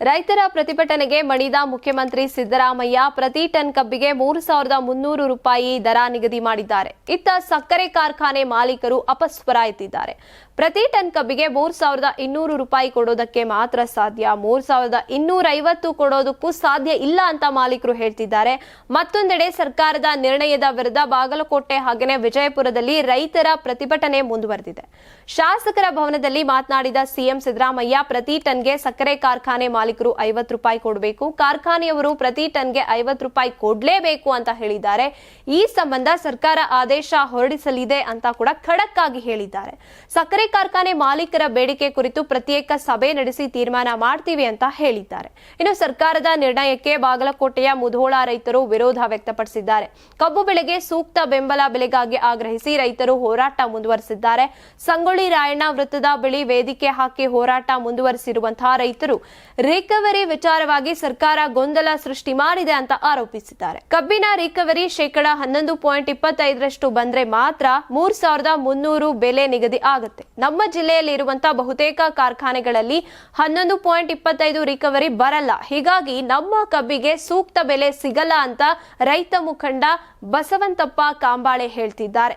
ರೈತರ ಪ್ರತಿಭಟನೆಗೆ ಮಣಿದ ಮುಖ್ಯಮಂತ್ರಿ ಸಿದ್ದರಾಮಯ್ಯ ಪ್ರತಿ ಟನ್ ಕಬ್ಬಿಗೆ ಮೂರು ಸಾವಿರದ ಮುನ್ನೂರು ರೂಪಾಯಿ ದರ ನಿಗದಿ ಮಾಡಿದ್ದಾರೆ. ಇತ್ತ ಸಕ್ಕರೆ ಕಾರ್ಖಾನೆ ಮಾಲೀಕರು ಅಪಸ್ವರ ಎತ್ತಿದ್ದಾರೆ. ಪ್ರತಿ ಟನ್ ಕಬ್ಬಿಗೆ ಮೂರು ಸಾವಿರದ ಇನ್ನೂರು ರೂಪಾಯಿ ಕೊಡೋದಕ್ಕೆ ಮಾತ್ರ ಸಾಧ್ಯ. ಮೂರು ಸಾವಿರದ ಇನ್ನೂರೈವತ್ತು ಕೊಡೋದಕ್ಕೂ ಸಾಧ್ಯ ಇಲ್ಲ ಅಂತ ಮಾಲೀಕರು ಹೇಳ್ತಿದ್ದಾರೆ. ಮತ್ತೊಂದೆಡೆ ಸರ್ಕಾರದ ನಿರ್ಣಯದ ವಿರುದ್ಧ ಬಾಗಲಕೋಟೆ ಹಾಗೆಯೇ ವಿಜಯಪುರದಲ್ಲಿ ರೈತರ ಪ್ರತಿಭಟನೆ ಮುಂದುವರೆದಿದೆ. ಶಾಸಕರ ಭವನದಲ್ಲಿ ಮಾತನಾಡಿದ ಸಿಎಂ ಸಿದ್ದರಾಮಯ್ಯ ಪ್ರತಿ ಟನ್ಗೆ ಸಕ್ಕರೆ ಕಾರ್ಖಾನೆ ಮಾಲೀಕರು ಐವತ್ತು ರೂಪಾಯಿ ಕೊಡಬೇಕು. ಕಾರ್ಖಾನೆಯವರು ಪ್ರತಿ ಟನ್ಗೆ ಐವತ್ತು ರೂಪಾಯಿ ಕೊಡಲೇಬೇಕು ಅಂತ ಹೇಳಿದ್ದಾರೆ. ಈ ಸಂಬಂಧ ಸರ್ಕಾರ ಆದೇಶ ಹೊರಡಿಸಲಿದೆ ಅಂತ ಕೂಡ ಖಡಕ್ ಆಗಿ ಹೇಳಿದ್ದಾರೆ. ಸಕ್ಕರೆ ಕಾರ್ಖಾನೆ ಮಾಲೀಕರ ಬೇಡಿಕೆ ಕುರಿತು ಪ್ರತ್ಯೇಕ ಸಭೆ ನಡೆಸಿ ತೀರ್ಮಾನ ಮಾಡ್ತೀವಿ ಅಂತ ಹೇಳಿದ್ದಾರೆ. ಇನ್ನು ಸರ್ಕಾರದ ನಿರ್ಣಯಕ್ಕೆ ಬಾಗಲಕೋಟೆಯ ಮುಧೋಳ ರೈತರು ವಿರೋಧ ವ್ಯಕ್ತಪಡಿಸಿದ್ದಾರೆ. ಕಬ್ಬು ಬೆಳೆಗೆ ಸೂಕ್ತ ಬೆಂಬಲ ಬೆಲೆಗಾಗಿ ಆಗ್ರಹಿಸಿ ರೈತರು ಹೋರಾಟ ಮುಂದುವರೆಸಿದ್ದಾರೆ. ಸಂಗೊಳ್ಳಿ ರಾಯಣ್ಣ ವೃತ್ತದ ಬಳಿ ವೇದಿಕೆ ಹಾಕಿ ಹೋರಾಟ ಮುಂದುವರೆಸಿರುವಂತಹ ರೈತರು ರಿಕವರಿ ವಿಚಾರವಾಗಿ ಸರ್ಕಾರ ಗೊಂದಲ ಸೃಷ್ಟಿ ಮಾಡಿದೆ ಅಂತ ಆರೋಪಿಸಿದ್ದಾರೆ. ಕಬ್ಬಿನ ರಿಕವರಿ ಶೇಕಡ ಹನ್ನೊಂದು ಪಾಯಿಂಟ್ ಇಪ್ಪತ್ತೈದರಷ್ಟು ಬಂದ್ರೆ ಮಾತ್ರ ಮೂರ್ ಸಾವಿರದ ಮುನ್ನೂರು ಬೆಲೆ ನಿಗದಿ ಆಗುತ್ತೆ. ನಮ್ಮ ಜಿಲ್ಲೆಯಲ್ಲಿ ಇರುವಂತ ಬಹುತೇಕ ಕಾರ್ಖಾನೆಗಳಲ್ಲಿ ಹನ್ನೊಂದು ಪಾಯಿಂಟ್ ಇಪ್ಪತ್ತೈದು ರಿಕವರಿ ಬರಲ್ಲ. ಹೀಗಾಗಿ ನಮ್ಮ ಕಬ್ಬಿಗೆ ಸೂಕ್ತ ಬೆಲೆ ಸಿಗಲ್ಲ ಅಂತ ರೈತ ಮುಖಂಡ ಬಸವಂತಪ್ಪ ಕಾಂಬಾಳೆ ಹೇಳ್ತಿದ್ದಾರೆ.